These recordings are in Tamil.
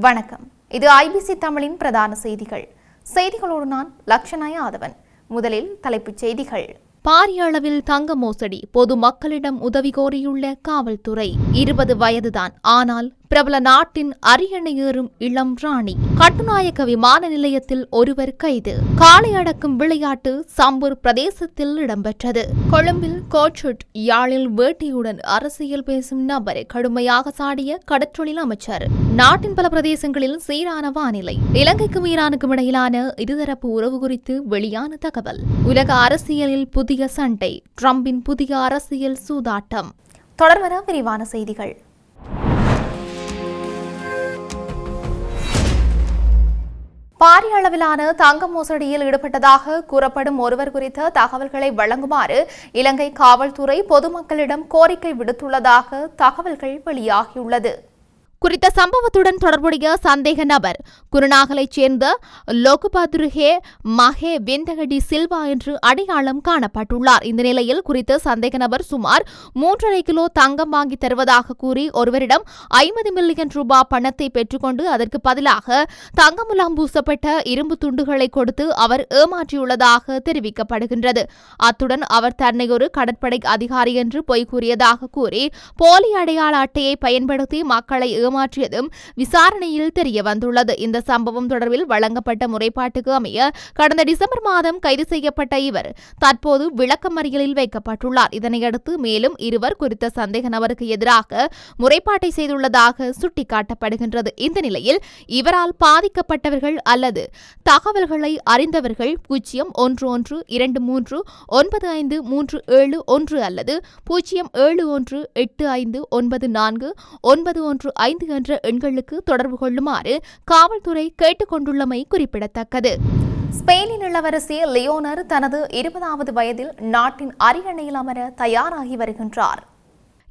வணக்கம். இது ஐபிசி தமிழின் பிரதான செய்திகள். செய்திகளோடு நான் லக்ஷனா ஆதவன். முதலில் தலைப்புச் செய்திகள். பாரிய அளவில் தங்க மோசடி பொது மக்களிடம் உதவி கோரியுள்ள காவல்துறை. இருபது வயதுதான். ஆனால் பிரபல நாட்டின் அரியணை ஏறும் இளம் ராணி. கட்டுநாயக்க விமான நிலையத்தில் ஒருவர் கைது. காளை அடக்கும் விளையாட்டு சம்பூர் பிரதேசத்தில் இடம்பெற்றது. கொழும்பில் கோச்சுட் யாழில் வேட்டியுடன் அரசியல் பேசும் நபரை கடுமையாக சாடிய கடற்றொழில் அமைச்சர். நாட்டின் பல பிரதேசங்களில் சீரான வானிலை. இலங்கைக்கும் ஈரானுக்கும் இடையிலான இருதரப்பு உறவு குறித்து வெளியான தகவல். உலக அரசியலில் புதிய சண்டை. ட்ரம்பின் புதிய அரசியல் சூதாட்டம். தொடர்வர விரிவான செய்திகள். பாரிய அளவிலான தங்க மோசடியில் ஈடுபட்டதாக கூறப்படும் ஒருவர் குறித்த தகவல்களை வழங்குமாறு இலங்கை காவல்துறை பொதுமக்களிடம் கோரிக்கை விடுத்துள்ளதாக தகவல்கள் வெளியாகியுள்ளது. குறித்த சம்பவத்துடன் தொடர்புடைய சந்தேக நபர். குருநாகலைச் சேர்ந்த லோகபாதுருஹே மகே வெந்தகடி சில்வா என்று அடையாளம் காணப்பட்டுள்ளார். இந்த நிலையில் குறித்த சந்தேக நபர் சுமார் மூன்றரை கிலோ தங்கம் வாங்கி தருவதாக கூறி ஒருவரிடம் ஐம்பது மில்லியன் ரூபாய் பணத்தை பெற்றுக்கொண்டு அதற்கு பதிலாக தங்கமுலாம் பூசப்பட்ட இரும்பு துண்டுகளை கொடுத்து அவர் ஏமாற்றியுள்ளதாக தெரிவிக்கப்படுகின்றது. அத்துடன் அவர் தன்னை ஒரு கடற்படை அதிகாரி என்று பொய் கூறியதாக கூறி போலி அடையாள அட்டையை பயன்படுத்தி மக்களை ஏமாற்றியதும் விசாரணையில் தெரிய வந்துள்ளது இந்த சம்பவம் தொடர்பில் வழங்கப்பட்ட முறைப்பாட்டுக்கு அமைய கடந்த டிசம்பர் மாதம் கைது செய்யப்பட்ட இவர் தற்போது விளக்கமறியலில் வைக்கப்பட்டுள்ளார். இதனையடுத்து மேலும் இருவர் குறித்த சந்தேக நபருக்கு எதிராக முறைப்பாட்டை செய்துள்ளதாக சுட்டிக்காட்டப்படுகின்றது. இந்த நிலையில் இவரால் பாதிக்கப்பட்டவர்கள் அல்லது தகவல்களை அறிந்தவர்கள் பூஜ்ஜியம் ஒன்று ஒன்று இரண்டு மூன்று ஒன்பது ஐந்து மூன்று ஏழு ஒன்று அல்லது பூஜ்ஜியம் ஏழு ஒன்று எட்டு ஐந்து ஒன்பது நான்கு ஒன்பது ஒன்று ஐந்து என்ற எண்களுக்கு தொடர்பு கொள்ளுமாறு காவல்துறை கேட்டுக்கொண்டுள்ளமை குறிப்பிடத்தக்கது. ஸ்பெயினின் இளவரசி லியோனர் தனது இருபதாவது வயதில் நாட்டின் அரியணையில் அமர தயாராகி வருகின்றார்.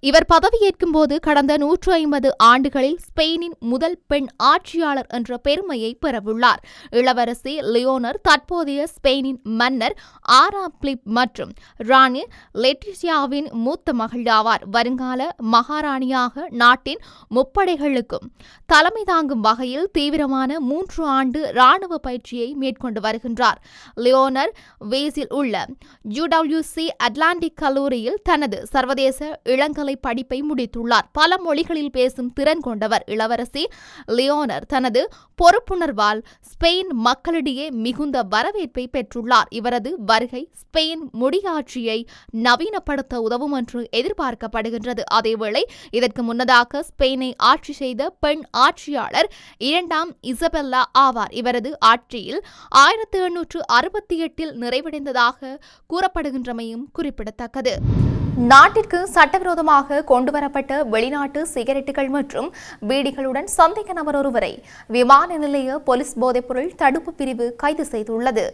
இவர் பதவியேற்கும் போது கடந்த நூற்று ஐம்பது ஆண்டுகளில் ஸ்பெயினின் முதல் பெண் ஆட்சியாளர் என்ற பெருமையை பெறவுள்ளார். இளவரசி லியோனர் தற்போதைய ஸ்பெயினின் மன்னர் ஆரா பிலிப் மற்றும் ராணி லெட்டிசியாவின் மூத்த மகள் ஆவார் வருங்கால மகாராணியாக நாட்டின் முப்படைகளுக்கும் தலைமை தாங்கும் வகையில் தீவிரமான மூன்று ஆண்டு ராணுவ பயிற்சியை மேற்கொண்டு வருகின்றார். லியோனர் வேஸில் உள்ள யூடபிள்யூசி அட்லாண்டிக் கல்லூரியில் தனது சர்வதேச இளங்கலை படிப்பை முடித்துள்ளார். பல மொழிகளில் பேசும் திறன் கொண்டவர் இளவரசி லியோனர். தனது பொறுப்புணர்வால் ஸ்பெயின் மக்களிடையே மிகுந்த வரவேற்பை பெற்றுள்ளார். இவரது வருகை ஸ்பெயின் முடியாட்சியை நவீனப்படுத்த உதவும் என்று எதிர்பார்க்கப்படுகின்றது. அதேவேளை இதற்கு முன்னதாக ஸ்பெயினை ஆட்சி செய்த பெண் ஆட்சியாளர் இரண்டாம் இசபெல்லா ஆவார். இவரது ஆட்சியில் ஆயிரத்தி எண்ணூற்று அறுபத்தி எட்டில் நிறைவடைந்ததாக கூறப்படுகின்றமையும் குறிப்பிடத்தக்கது. நாட்டிற்கு சட்டவிரோதமாக கொண்டுவரப்பட்ட வெளிநாட்டு சிகரெட்டுகள் மற்றும் பீடிகளுடன் சந்தேக நபர் ஒருவரை விமான நிலைய போலீஸ் போதைப்பொருள் தடுப்பு பிரிவு கைது செய்துள்ளது.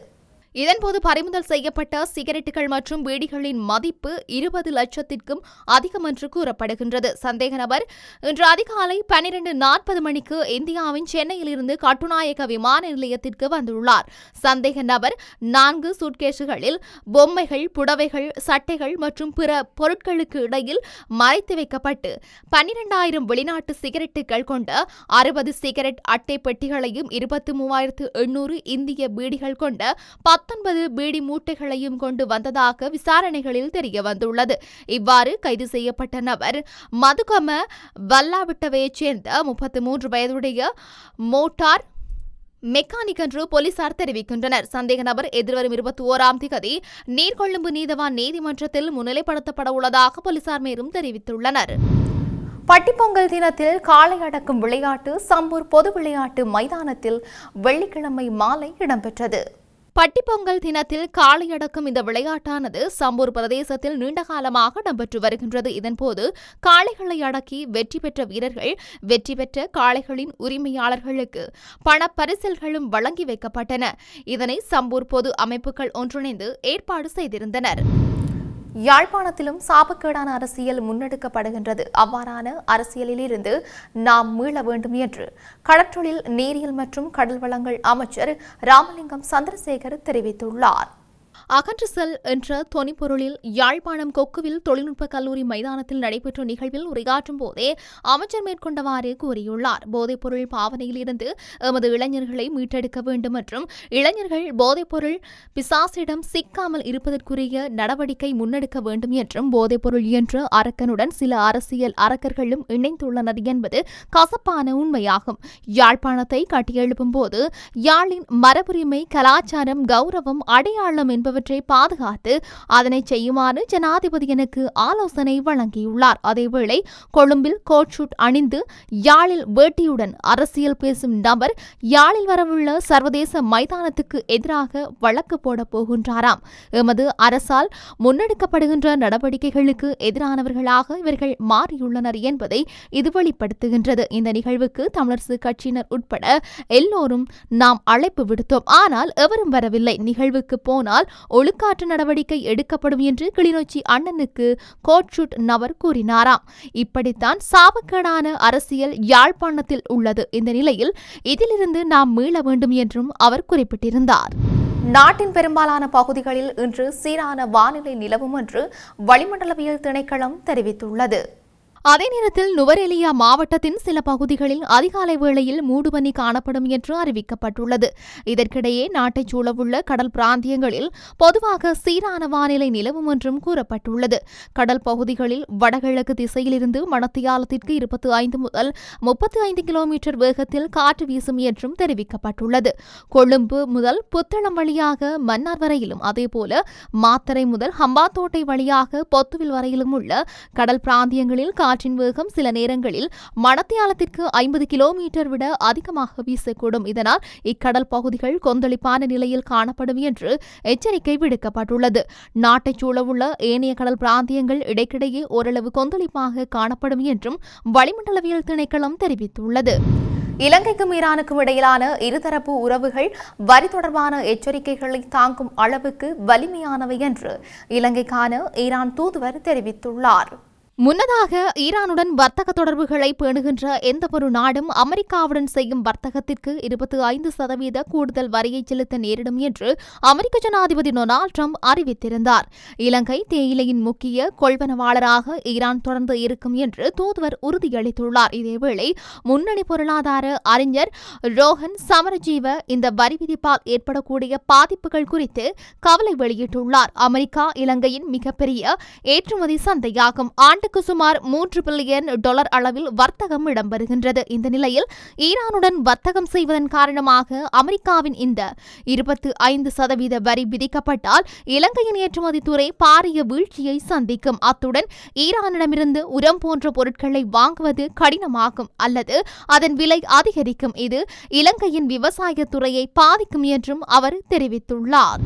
இதன்போது பறிமுதல் செய்யப்பட்ட சிகரெட்டுகள் மற்றும் பீடிகளின் மதிப்பு இருபது லட்சத்திற்கும் அதிகம் என்று கூறப்படுகின்றது. சந்தேக நபர் இன்று அதிகாலை பனிரெண்டு நாற்பது மணிக்கு இந்தியாவின் சென்னையிலிருந்து கட்டுநாயக்க விமான நிலையத்திற்கு வந்துள்ளார். சந்தேக நபர் நான்கு சூட்கேஸ்களில் பொம்மைகள் புடவைகள் சட்டைகள் மற்றும் பிற பொருட்களுக்கு இடையில் மறைத்து வைக்கப்பட்டு பனிரெண்டாயிரம் வெளிநாட்டு சிகரெட்டுகள் கொண்ட அறுபது சிகரெட் அட்டை பெட்டிகளையும் இருபத்தி மூவாயிரத்து எண்ணூறு இந்திய பீடிகள் கொண்ட பத்தொன்பது பீடி மூட்டைகளையும் கொண்டு வந்ததாக விசாரணைகளில் தெரிய வந்துள்ளது இவ்வாறு கைது செய்யப்பட்ட நபர் மதுகம வல்லாவிட்டவையைச் சேர்ந்த முப்பத்தி மூன்று வயதுடைய மோட்டார் மெக்கானிக் என்று போலீசார் தெரிவிக்கின்றனர். சந்தேக நபர் எதிர்வரும் இருபத்தி ஓராம் திகதி நீர்கொழும்பு நீதவான் நீதிமன்றத்தில் முன்னிலைப்படுத்தப்பட உள்ளதாக போலீசார் மேலும் தெரிவித்துள்ளனர். பட்டிப்பொங்கல் தினத்தில் காளை அடக்கும் விளையாட்டு சம்பூர் பொது விளையாட்டு மைதானத்தில் வெள்ளிக்கிழமை மாலை இடம்பெற்றது. பட்டிப்பொங்கல் தினத்தில் காளை அடக்கும் இந்த விளையாட்டானது சம்பூர் பிரதேசத்தில் நீண்ட காலமாக வருகின்றது. இதன்போது காளைகளை அடக்கி வெற்றி பெற்ற வீரர்கள் வெற்றி பெற்ற காளைகளின் உரிமையாளர்களுக்கு பணப்பரிசல்களும் வழங்கி வைக்கப்பட்டன. இதனை சம்பூர் பொது அமைப்புகள் ஒன்றிணைந்து ஏற்பாடு செய்திருந்தனர். யாழ்ப்பாணத்திலும் சாபக்கேடான அரசியல் முன்னெடுக்கப்படுகின்றது. அவ்வாறான அரசியலிலிருந்து நாம் மீள வேண்டும் என்று கடற்றொழில் நீரியல் மற்றும் கடல் வளங்கள் அமைச்சர் ராமலிங்கம் சந்திரசேகர் தெரிவித்துள்ளார். அகன்று செல் என்ற தொனிப்பொருளில் யாழ்ப்பாணம் கொக்குவில் தொழில்நுட்ப கல்லூரி மைதானத்தில் நடைபெற்ற நிகழ்வில் உரையாற்றும் போதே அமைச்சர் மேற்கொண்டவாறு கூறியுள்ளார். போதைப்பொருள் பாவனையிலிருந்து எமது இளைஞர்களை மீட்டெடுக்க வேண்டும் மற்றும் இளைஞர்கள் போதைப்பொருள் பிசாசிடம் சிக்காமல் இருப்பதற்குரிய நடவடிக்கை முன்னெடுக்க வேண்டும் என்றும் போதைப்பொருள் என்ற அரக்கனுடன் சில அரசியல் அரக்கர்களும் இணைந்துள்ளனர் என்பது கசப்பான உண்மையாகும். யாழ்ப்பாணத்தை கட்டியெழுப்பும் போது யாழின் மரபுரிமை கலாச்சாரம் கௌரவம் அடையாளம் என்பது என்பவற்றை பாதுகாத்து அதனை செய்யுமாறு ஜனாதிபதி எனக்கு ஆலோசனை வழங்கியுள்ளார். அதேவேளை கொழும்பில் கோட்ஷூட் அணிந்து யாழில் வேட்டியுடன் அரசியல் பேசும் நபர் யாழில் வரவுள்ள சர்வதேச மைதானத்துக்கு எதிராக வழக்கு போட போகின்றாராம். எமது அரசால் முன்னெடுக்கப்படுகின்ற நடவடிக்கைகளுக்கு எதிரானவர்களாக இவர்கள் மாறியுள்ளனர் என்பதை இது வெளிப்படுத்துகின்றது. இந்த நிகழ்வுக்கு தமிழரசு கட்சியினர் உட்பட எல்லோரும் நாம் அழைப்பு விடுத்தோம். ஆனால் எவரும் வரவில்லை. நிகழ்வுக்கு போனால் ஒழுக்காற்று நடவடிக்கை எடுக்கப்படும் என்று கிளிநொச்சி அண்ணனுக்கு கோட்ஷுட் நபர் கூறினாராம். இப்படித்தான் சாபக்கேடான அரசியல் யாழ்ப்பாணத்தில் உள்ளது. இந்த நிலையில் இதிலிருந்து நாம் மீள வேண்டும் என்றும் அவர் குறிப்பிட்டிருந்தார். நாட்டின் பெரும்பாலான பகுதிகளில் இன்று சீரான வானிலை நிலவும் என்று வளிமண்டலவியல் திணைக்களம் தெரிவித்துள்ளது. அதே நேரத்தில் நுவரெலியா மாவட்டத்தின் சில பகுதிகளில் அதிகாலை வேளையில் மூடுபனி காணப்படும் என்று அறிவிக்கப்பட்டுள்ளது. இதற்கிடையே நாட்டைச் சூழவுள்ள கடல் பிராந்தியங்களில் பொதுவாக சீரான வானிலை நிலவும் என்றும் கூறப்பட்டுள்ளது. கடல் பகுதிகளில் வடகிழக்கு திசையிலிருந்து மணத்தியாலத்திற்கு இருபத்தி ஐந்து முதல் முப்பத்தி ஐந்து கிலோமீட்டர் வேகத்தில் காற்று வீசும் என்றும் தெரிவிக்கப்பட்டுள்ளது. கொழும்பு முதல் புத்தளம் வழியாக மன்னார் வரையிலும் அதேபோல மாத்தரை முதல் ஹம்பாத்தோட்டை வழியாக பொத்துவில் வரையிலும் உள்ள கடல் பிராந்தியங்களில் காற்றின் வேகம் சில நேரங்களில் மணத்தியாலத்திற்கு ஐம்பது கிலோமீட்டர் விட அதிகமாக வீசக்கூடும். இதனால் இக்கடல் பகுதிகள் கொந்தளிப்பான நிலையில் காணப்படும் என்று எச்சரிக்கை விடுக்கப்பட்டுள்ளது. நாட்டைச் சூழவுள்ள ஏனைய கடல் பிராந்தியங்கள் இடைக்கிடையே ஓரளவு கொந்தளிப்பாக காணப்படும் என்றும் வளிமண்டலவியல் திணைக்களம் தெரிவித்துள்ளது. இலங்கைக்கும் ஈரானுக்கும் இடையிலான இருதரப்பு உறவுகள் வரி தொடர்பான எச்சரிக்கைகளை தாங்கும் அளவுக்கு வலிமையானவை என்று இலங்கைக்கான ஈரான் தூதுவர் தெரிவித்துள்ளார். முன்னதாக ஈரானுடன் வர்த்தக தொடர்புகளை பேணுகின்ற எந்தவொரு நாடும் அமெரிக்காவுடன் செய்யும் வர்த்தகத்திற்கு இருபத்தி ஐந்து சதவீத கூடுதல் வரியை செலுத்த நேரிடும் என்று அமெரிக்க ஜனாதிபதி டொனால்டு ட்ரம்ப் அறிவித்திருந்தார். இலங்கை தேயிலையின் முக்கிய கொள்வனவாளராக ஈரான் தொடர்ந்து இருக்கும் என்று தூதுவர் உறுதியளித்துள்ளார். இதேவேளை முன்னணி பொருளாதார அறிஞர் ரோஹன் சமரஜீவ இந்த வரி விதிப்பால் ஏற்படக்கூடிய பாதிப்புகள் குறித்து கவலை வெளியிட்டுள்ளார். அமெரிக்கா இலங்கையின் மிகப்பெரிய ஏற்றுமதி சந்தையாகும். ஆண்டு ஆண்டுக்கு சுமார் மூன்று பில்லியன் டாலர் அளவில் வர்த்தகம் இடம்பெறுகின்றது. இந்த நிலையில் ஈரானுடன் வர்த்தகம் செய்வதன் காரணமாக அமெரிக்காவின் இந்த இருபத்தி ஐந்து சதவீத வரி விதிக்கப்பட்டால் இலங்கையின் ஏற்றுமதி துறை பாரிய வீழ்ச்சியை சந்திக்கும். அத்துடன் ஈரானிடமிருந்து உரம் போன்ற பொருட்களை வாங்குவது கடினமாகும் அல்லது அதன் விலை அதிகரிக்கும். இது இலங்கையின் விவசாயத்துறையை பாதிக்கும் என்றும் அவர் தெரிவித்துள்ளார்.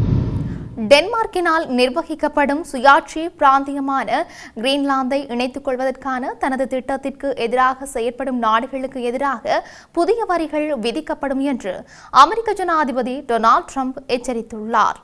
டென்மார்க்கினால் நிர்வகிக்கப்படும் சுயாட்சி பிராந்தியமான கிரீன்லாந்தை இணைத்துக் கொள்வதற்கான தனது திட்டத்திற்கு எதிராக செயற்படும் நாடுகளுக்கு எதிராக புதிய வரிகள் விதிக்கப்படும் என்று அமெரிக்க ஜனாதிபதி டொனால்ட் ட்ரம்ப் எச்சரித்துள்ளார்.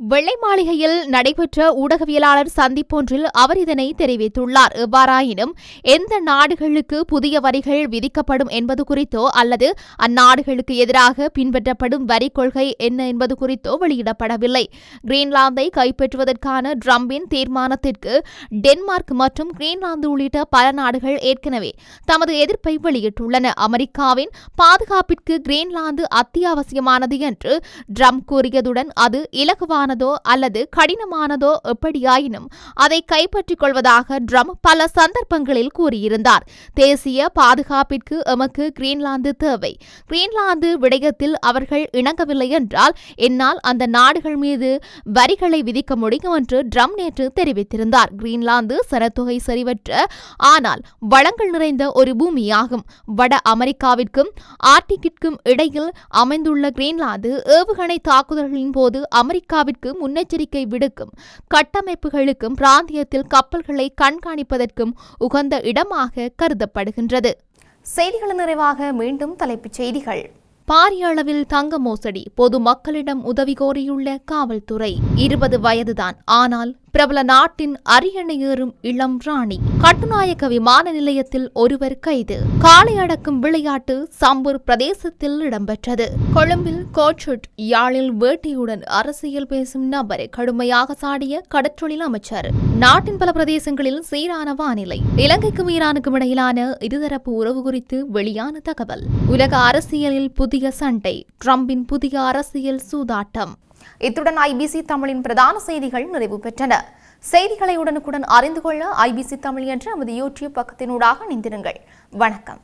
வெள்ளை மாளிகையில் நடைபெற்ற ஊடகவியலாளர் சந்திப்பொன்றில் அவர் இதனை தெரிவித்துள்ளார். எவ்வாறாயினும் எந்த நாடுகளுக்கு புதிய வரிகள் விதிக்கப்படும் என்பது குறித்தோ அல்லது அந்நாடுகளுக்கு எதிராக பின்பற்றப்படும் வரி கொள்கை என்ன என்பது குறித்தோ வெளியிடப்படவில்லை. கிரீன்லாந்தை கைப்பற்றுவதற்கான ட்ரம்பின் தீர்மானத்திற்கு டென்மார்க் மற்றும் கிரீன்லாந்து உள்ளிட்ட பல நாடுகள் ஏற்கனவே தமது எதிர்ப்பை வெளியிட்டுள்ளன. அமெரிக்காவின் பாதுகாப்பிற்கு கிரீன்லாந்து அத்தியாவசியமானது என்று ட்ரம்ப் கூறியதுடன் அது இலகுவான எளிதானதோ அல்லது கடினமானதோ எப்படியாயினும் அதை கைப்பற்றிக் கொள்வதாக ட்ரம் பல சந்தர்ப்பங்களில் கூறியிருந்தார். தேசிய பாதுகாப்பிற்கு எமக்கு கிரீன்லாந்து தேவை. கிரீன்லாந்து விடயத்தில் அவர்கள் இணங்கவில்லை என்றால் என்னால் அந்த நாடுகள் மீது வரிகளை விதிக்க முடியும் என்று ட்ரம் நேற்று தெரிவித்திருந்தார். கிரீன்லாந்து சனத்தொகை சரிவற்ற ஆனால் வளங்கள் நிறைந்த ஒரு பூமியாகும். வட அமெரிக்காவிற்கும் ஆர்டிக்கிற்கும் இடையில் அமைந்துள்ள கிரீன்லாந்து ஏவுகணை தாக்குதல்களின் போது அமெரிக்காவிற்கு பாதுகாப்பிற்கு முன்னெச்சரிக்கை விடுக்கும். கட்டமைப்புகளுக்கும் பிராந்தியத்தில் கப்பல்களை கண்காணிப்பதற்கும் உகந்த இடமாக கருதப்படுகின்றது. செய்திகள் நிறைவாக மீண்டும் தலைப்புச் செய்திகள். பாரிய அளவில் தங்க மோசடி பொது மக்களிடம் உதவி கோரியுள்ள காவல்துறை. இருபது வயதுதான். ஆனால் பிரபல நாட்டின் அரியணை ஏறும் இளம் ராணி. கட்டுநாயக்க விமான நிலையத்தில் ஒருவர் கைது. காளை அடக்கும் விளையாட்டு சம்பூர் பிரதேசத்தில் இடம்பெற்றது. கொழும்பில் கோச்சுட் யாழில் வேட்டையுடன் அரசியல் பேசும் நபரை கடுமையாக சாடிய கடற்றொழில் அமைச்சர். நாட்டின் பல பிரதேசங்களில் சீரான வானிலை. இலங்கைக்கும் ஈரானுக்கும் இடையிலான இருதரப்பு உறவு குறித்து வெளியான தகவல். உலக அரசியலில் புதிய சண்டை. ட்ரம்பின் புதிய அரசியல் சூதாட்டம். இத்துடன் ஐபிசி தமிழின் பிரதான செய்திகள் நிறைவு பெற்றன. செய்திகளை உடனுக்குடன் அறிந்து கொள்ள ஐபிசி தமிழ் என்ற நமது யூடியூப் பக்கத்தினூடாக இணைந்திருங்கள். வணக்கம்.